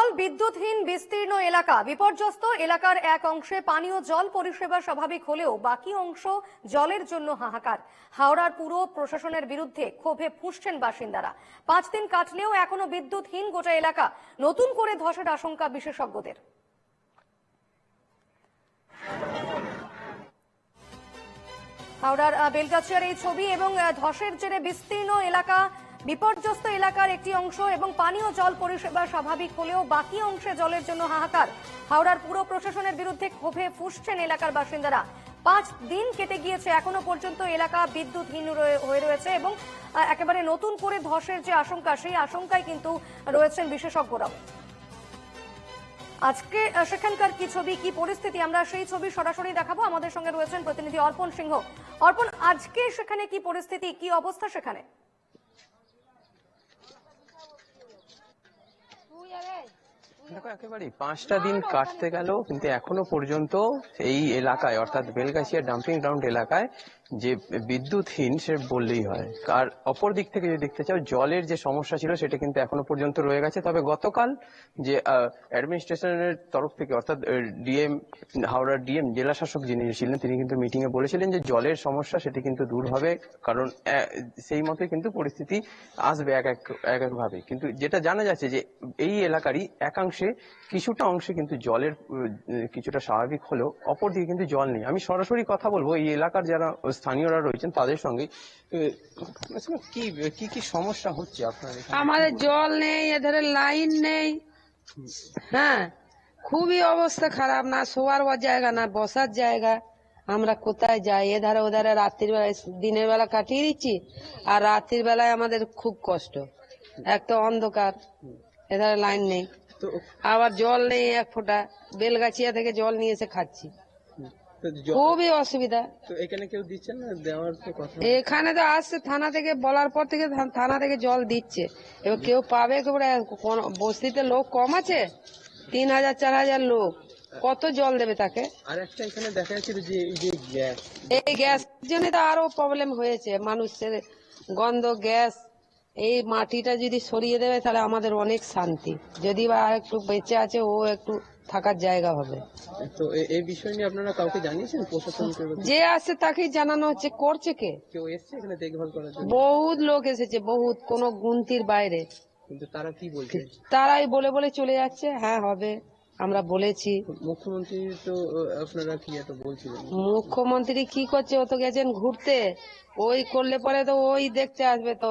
জল বিদ্যুৎহীন বিস্তীর্ণ এলাকা। বিপর্যস্ত এলাকার এক অংশে পানীয় জল পরিষেবা স্বাভাবিক হলেও বাকি অংশ জলের জন্য হাহাকার। হাওড়ার পুরো প্রশাসনের বিরুদ্ধে ক্ষোভে ফুঁসছেন বাসিন্দারা। পাঁচ দিন কাটলেও এখনও বিদ্যুৎহীন গোটা এলাকা। নতুন করে ধসের আশঙ্কা বিশেষজ্ঞদের। হাওড়ার বেলগাছিয়ার এই ছবি এবং ধসের জেরে বিস্তীর্ণ এলাকা বিপর্যস্ত এলাকার একটি অংশ এবং পানীয় জল পরিষেবা স্বাভাবিক হলেও বাকি অংশে জলের জন্য হাহাকার। হাওড়ার পুরো প্রশাসনের বিরুদ্ধে ক্ষোভে ফুসছেন এলাকার বাসিন্দারা। পাঁচ দিন কেটে গিয়েছে, এখনও পর্যন্ত এলাকা বিদ্যুৎহীন হয়ে রয়েছে এবং একেবারে নতুন করে ধসের যে আশঙ্কা, সেই আশঙ্কায় কিন্তু রয়েছেন বিশেষজ্ঞরাও। আজকে সেখানকার কি ছবি, কি পরিস্থিতি, আমরা সেই ছবি সরাসরি দেখাবো। আমাদের সঙ্গে রয়েছেন প্রতিনিধি অর্পণ সিংহ। অর্পণ, আজকে সেখানে কি পরিস্থিতি, কি অবস্থা সেখানে? দেখো একেবারে পাঁচটা দিন কাটতে গেল কিন্তু এখনও পর্যন্ত এই এলাকায় অর্থাৎ বেলগাছিয়া ডাম্পিং গ্রাউন্ড এলাকায় যে বিদ্যুৎহীন সে বললেই হয়। আর অপর দিক থেকে যদি দেখতে চাও, জলের যে সমস্যা ছিল সেটা কিন্তু এখনও পর্যন্ত রয়ে গেছে। তবে গতকাল যে অ্যাডমিনিস্ট্রেশনের তরফ থেকে, অর্থাৎ ডিএম, হাওড়ার ডিএম জেলা শাসক যিনি ছিলেন, তিনি কিন্তু মিটিং এ বলেছিলেন যে জলের সমস্যা সেটি কিন্তু দূর হবে, কারণ সেই মতোই কিন্তু পরিস্থিতি আসবে এক এক এক এক ভাবে কিন্তু যেটা জানা যাচ্ছে যে, এই এলাকারই একাংশে কিছুটা অংশে কিন্তু জলের কিছুটা স্বাভাবিক হলেও অপরদিকে কিন্তু জল নেই। আমি সরাসরি কথা বলব, এই এলাকার যারা স্থানীয়রা রয়েছেন তাদের সঙ্গে আসলে কি কি কি সমস্যা হচ্ছে আপনার আমাদের জল নেই এধারে লাইন নেই। হ্যাঁ খুবই অবস্থা খারাপ না শোয়ার জায়গা না বসার জায়গা। আমরা কোথায় যাই? এধারে ওধারে রাত্রির বেলায় দিনের বেলা কাটিয়ে দিচ্ছি আর রাত্রির বেলায় আমাদের খুব কষ্ট। এক তো অন্ধকার এধারে লাইন নেই। আবার জল নেই এক ফোঁটা বেলগাছিয়া থেকে জল নিয়ে এসে খাচ্ছি। খুবই অসুবিধা। তো এখানে কেউ দিচ্ছেন না? দেওয়ার তো কথা এখানে তো আসছে থানা থেকে বলার পর থেকে থানা থেকে জল দিচ্ছে। এবার কেউ পাবে বস্তিতে লোক কম আছে? তিন হাজার চার হাজার লোক। কত জল দেবে তাকে? আর একটা এখানে দেখা যাচ্ছিল যে এই যে গ্যাস। এই গ্যাস জন্য তো আরও প্রবলেম হয়েছে। মানুষের গন্ধ গ্যাস এই মাটিটা যদি সরিয়ে দেবে তাহলে আমাদের অনেক শান্তি। যদি বা একটু বেঁচে আছে ও একটু থাকার জায়গা হবে। তো এই বিষয় নিয়ে আপনারা কাউকে জানিয়েছেন প্রশাসনকে বা যে আসছে তাকেই জানানো হচ্ছে করছে কে? কেউ এসছে এখানে দেখভাল করার জন্য? বহুত লোক এসেছে বহুত কোনো গুনতির বাইরে। কিন্তু তারা কি বলছে? তারাই বলে বলে চলে যাচ্ছে হ্যাঁ হবে আমরা বলেছি। মুখ্যমন্ত্রী তো আপনারা কি একটা বলছিলেন? মুখ্যমন্ত্রী কি করছে ও তো গেছেন ঘুরতে। ওই করলে পরে তো ওই দেখতে আসবে তো।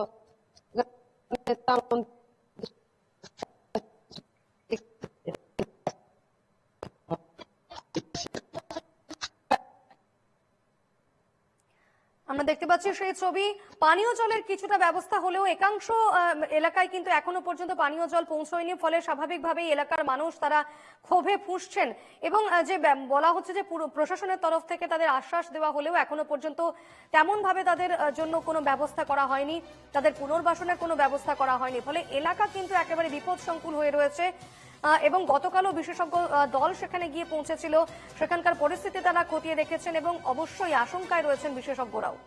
আমরা দেখতে পাচ্ছি সেই ছবি। পানীয় জলের কিছুটা ব্যবস্থা হলেও একাংশ এলাকায় কিন্তু এখনও পর্যন্ত পানীয় জল পৌঁছয়নি। ফলে স্বাভাবিকভাবেই এলাকার মানুষ তারা ক্ষোভে ফুঁসছেন। এবং যে বলা হচ্ছে যে পুরো প্রশাসনের তরফ থেকে তাদের আশ্বাস দেওয়া হলেও এখনও পর্যন্ত তেমন ভাবে তাদের জন্য কোনো ব্যবস্থা করা হয়নি। তাদের পুনর্বাসনের কোনো ব্যবস্থা করা হয়নি। ফলে এলাকা কিন্তু একেবারে বিপদ সংকুল হয়ে রয়েছে। এবং গতকালও বিশেষজ্ঞ দল সেখানে গিয়ে পৌঁছেছিল। সেখানকার পরিস্থিতি তারা খতিয়ে দেখেছেন এবং অবশ্যই আশঙ্কায় রয়েছেন বিশেষজ্ঞরাও।